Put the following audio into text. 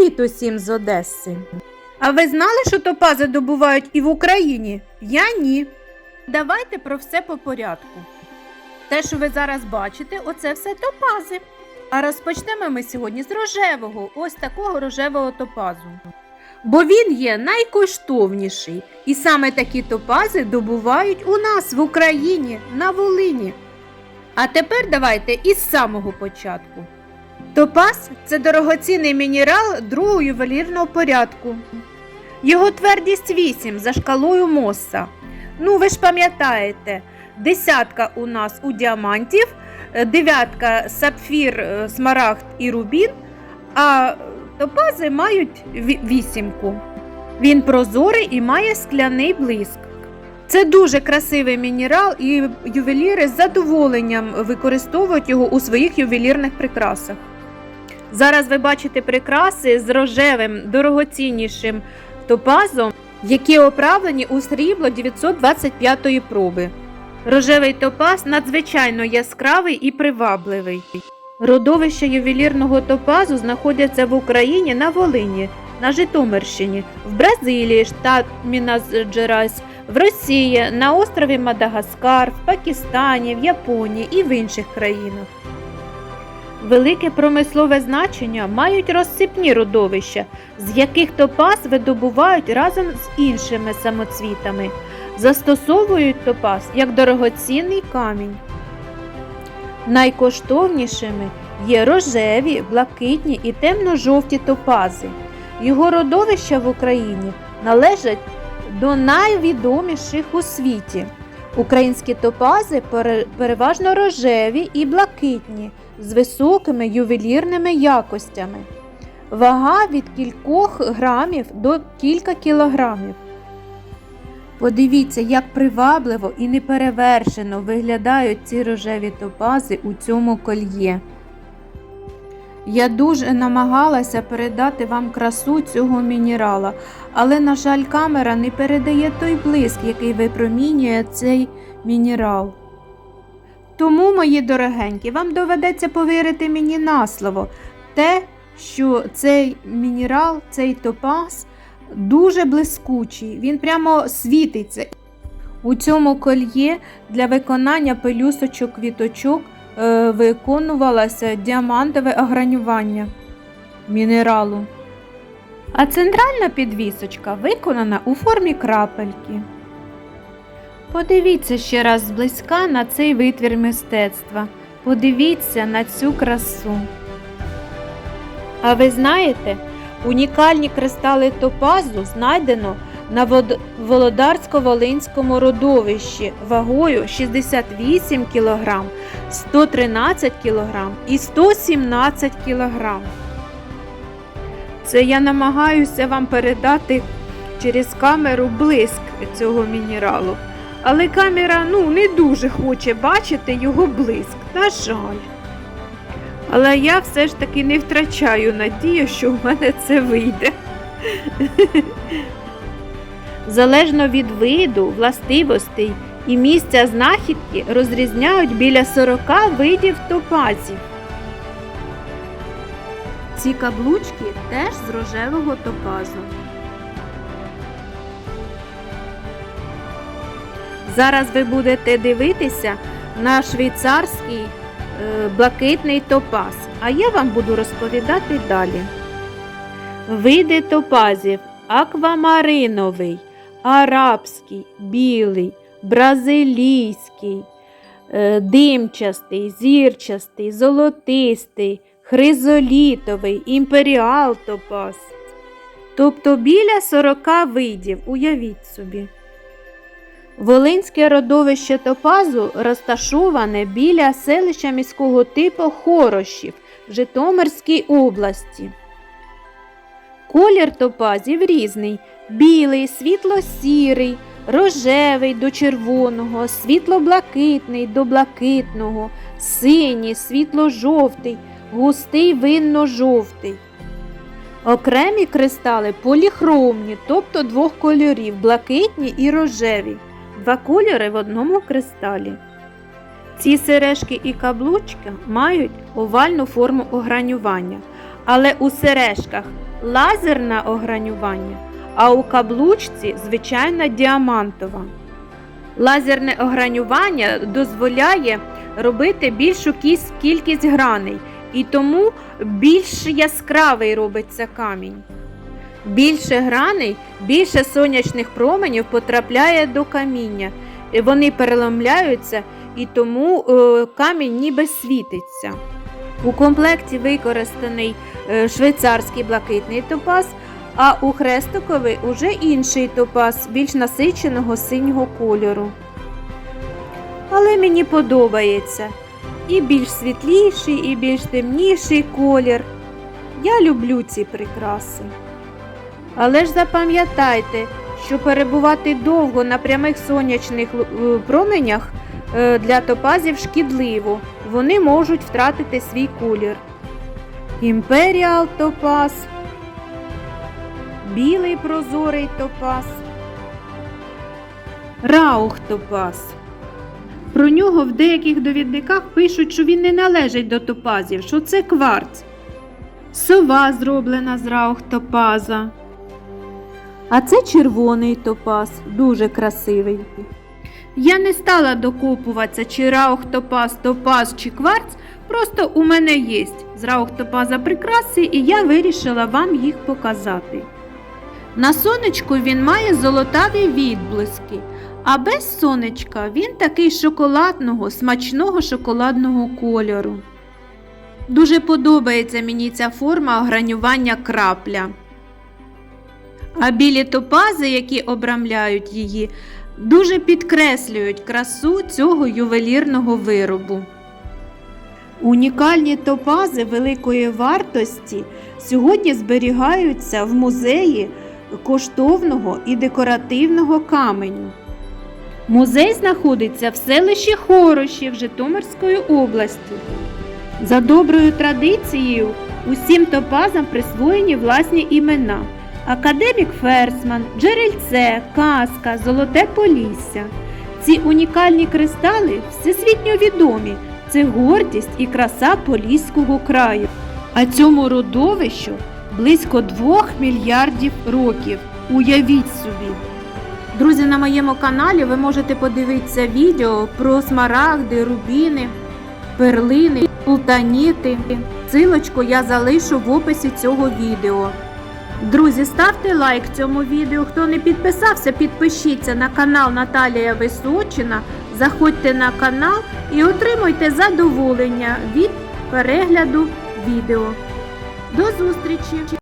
Привіт усім з Одеси! А ви знали, що топази добувають і в Україні? Я ні. Давайте про все по порядку. Те, що ви зараз бачите, оце все топази. А розпочнемо ми сьогодні з рожевого, ось такого рожевого топазу. Бо він є найкоштовніший, і саме такі топази добувають у нас в Україні на Волині. А тепер давайте із самого початку. Топаз це дорогоцінний мінерал другого ювелірного порядку. Його твердість 8 за шкалою Мосса. Ну, ви ж пам'ятаєте, десятка у нас у діамантів, е, дев'ятка сапфір, е, смарагд і рубін, а топази мають вісімку. Він прозорий і має скляний блиск. Це дуже красивий мінерал, і ювеліри з задоволенням використовують його у своїх ювелірних прикрасах. Зараз ви бачите прикраси з рожевим, дорогоціннішим топазом, які оправлені у срібло 925 проби. Рожевий топаз надзвичайно яскравий і привабливий. Родовища ювелірного топазу знаходяться в Україні на Волині, на Житомирщині, в Бразилії, штат Мінас Джерайс, в Росії, на острові Мадагаскар, в Пакистані, в Японії і в інших країнах. Велике промислове значення мають розсипні родовища, з яких топаз видобувають разом з іншими самоцвітами. Застосовують топаз як дорогоцінний камінь. Найкоштовнішими є рожеві, блакитні і темно-жовті топази. Його родовища в Україні належать до найвідоміших у світі. Українські топази переважно рожеві і блакитні з високими ювелірними якостями. Вага від кількох грамів до кілька кілограмів. Подивіться, як привабливо і неперевершено виглядають ці рожеві топази у цьому кольє. Я дуже намагалася передати вам красу цього мінерала, але, на жаль, камера не передає той блиск, який випромінює цей мінерал. Тому, мої дорогенькі, вам доведеться повірити мені на слово, те, що цей мінерал, цей топаз дуже блискучий, він прямо світиться. У цьому кольє для виконання пелюсочок квіточок е, виконувалося діамантове огранювання мінералу. А центральна підвісочка виконана у формі крапельки. Подивіться ще раз зблизька на цей витвір мистецтва. Подивіться на цю красу. А ви знаєте, унікальні кристали топазу знайдено на Володарсько-Волинському родовищі вагою 68 кг, 113 кг і 117 кг. Це я намагаюся вам передати через камеру блиск цього мінералу. Але камера ну, не дуже хоче бачити його блиск, на жаль. Але я все ж таки не втрачаю надію, що в мене це вийде. Залежно від виду, властивостей і місця знахідки розрізняють біля 40 видів топазів. Ці каблучки теж з рожевого топазу. Зараз ви будете дивитися на швейцарський е, блакитний топаз, а я вам буду розповідати далі. Види топазів аквамариновий, арабський, білий, бразилійський, е, димчастий, зірчастий, золотистий, хризолітовий, імперіал топаз. Тобто біля 40 видів, уявіть собі. Волинське родовище топазу розташоване біля селища міського типу Хорошів в Житомирській області. Колір топазів різний: білий, світло-сірий, рожевий до червоного, світло-блакитний до блакитного, синій, світло-жовтий, густий винно-жовтий. Окремі кристали поліхромні, тобто двох кольорів блакитні і рожеві. Два кольори в одному кристалі. Ці сережки і каблучки мають овальну форму огранювання, Але у сережках лазерне огранювання, а у каблучці звичайна діамантова. Лазерне огранювання дозволяє робити більшу кіс- кількість граней, і тому більш яскравий робиться камінь. Більше граней, більше сонячних променів потрапляє до каміння. Вони переломляються, і тому е, камінь ніби світиться. У комплекті використаний е, швейцарський блакитний топаз, а у хрестиковий уже інший топаз, більш насиченого синього кольору. Але мені подобається і більш світліший, і більш темніший колір. Я люблю ці прикраси. Але ж запам'ятайте, що перебувати довго на прямих сонячних е, променях е, для топазів шкідливо. Вони можуть втратити свій колір. Імперіал топаз, білий прозорий топаз, раух топаз. Про нього в деяких довідниках пишуть, що він не належить до топазів, що це кварц. Сова зроблена з раух топаза. А це червоний топаз, дуже красивий. Я не стала докопуватися, чи раух топаз, чи кварц, просто у мене є з раух топаза прикраси, і я вирішила вам їх показати. На сонечку він має золотаві відблиски, а без сонечка він такий шоколадного, смачного шоколадного кольору. Дуже подобається мені ця форма огранювання крапля. А білі топази, які обрамляють її, дуже підкреслюють красу цього ювелірного виробу. Унікальні топази великої вартості сьогодні зберігаються в музеї коштовного і декоративного каменю. Музей знаходиться в селищі Хорошів Житомирської області. За доброю традицією усім топазам присвоєні власні імена. Академік Ферсман, Джерельце, Казка, Золоте Полісся. Ці унікальні кристали всесвітньо відомі. Це гордість і краса Поліського краю. А цьому родовищу близько 2 мільярдів років. Уявіть собі. Друзі, на моєму каналі ви можете подивитися відео про смарагди, рубіни, перлини, пултаніти. Силочку я залишу в описі цього відео. Друзі, ставте лайк цьому відео. Хто не підписався, підпишіться на канал Наталія Височина. Заходьте на канал і отримуйте задоволення від перегляду відео. До зустрічі!